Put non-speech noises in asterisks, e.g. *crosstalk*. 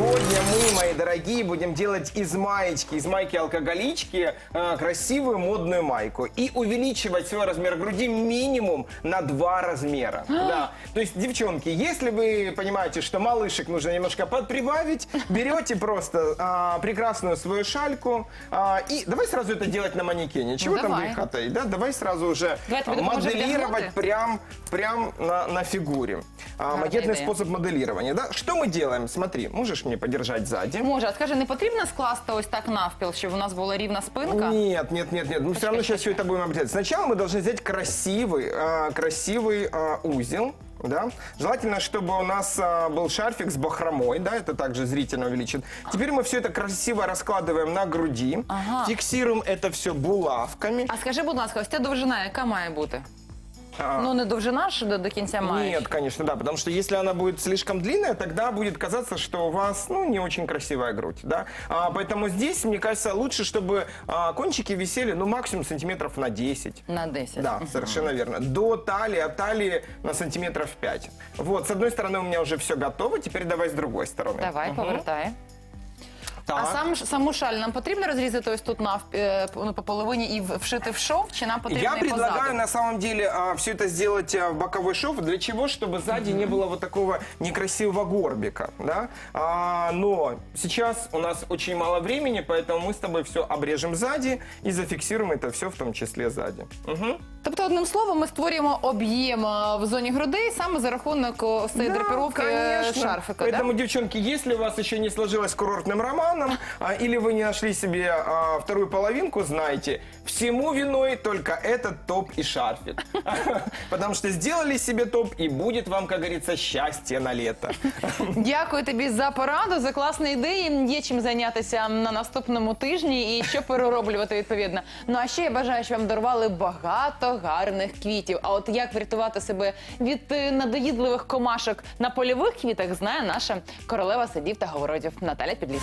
Сегодня мы, мои дорогие, будем делать из маечки, из майки-алкоголички э, красивую модную майку. И увеличивать свой размер груди минимум на два размера. Да. То есть, девчонки, если вы понимаете, что малышек нужно немножко подприбавить, берете просто а, прекрасную свою шальку а, и давай сразу это делать на манекене. Чего Ну, там давай. греха таить, да? Давай сразу уже Давай, тебе допоможу моделировать прям, прям на, на фигуре. А, Гарна макетный ідея. способ моделирования. Да? Что мы делаем? Смотри, можешь мне подержать сзади? Може, а скажи, не потрібно скласти ось так навпіл, щоб у нас була рівна спинка? Нет, нет, нет, нет. Мы все равно сейчас все это будем обретать. Сначала мы должны взять красивый, а, красивый а, узел. Да? Желательно, чтобы у нас а, был шарфик с бахромой, да, это также зрительно увеличит. Теперь мы все это красиво раскладываем на груди, Ага. фиксируем это все булавками. А скажи, будь ласка, ось ця довжина, яка має бути? А, Ну, не довжина ж до, до кінця маєш. Нет, конечно, да, потому что если она будет слишком длинная, тогда будет казаться, что у вас, ну, не очень красивая грудь, да. А, поэтому здесь, мне кажется, лучше, чтобы а, кончики висели, ну, максимум сантиметров на 10. На 10. Да, совершенно верно. До талии, от талии на сантиметров 5. Вот, с одной стороны у меня уже все готово, теперь давай с другой стороны. Давай, повертай. Так. А сам, ж- саму шаль нам потрібно розрізати ось тут навп... е, ну, по половині і в- вшити в шов, чи нам потрібно Я і предлагаю позаду? на самом деле все это сделать а, в боковой шов. Для чего? Чтобы сзади не было вот такого некрасивого горбика. Да? А, но сейчас у нас очень мало времени, поэтому мы с тобой все обрежем сзади и зафиксируем это все в том числе сзади. Мгм. Тобто, одним словом, ми створюємо об'єм е, в зоні грудей саме за рахунок ось цієї Да, драпіровки е, конечно. шарфика. Поэтому, Да? девчонки, если у вас еще не сложилось с курортным романом, а, или вы не нашли себе вторую половинку, знайте, всему виной только этот топ и шарфик. *laughs* Потому что сделали себе топ, и будет вам, как говорится, счастье на лето. *laughs* Дякую тобі за пораду, за класні ідеї. Є чим зайнятися на наступному тижні і що перероблювати відповідно. Ну а ще я бажаю, щоб вам дарували багато гарних квітів. А от як врятувати себе від е, надоїдливих комашок на польових квітах, знає наша королева садів та городів Наталя Підліс.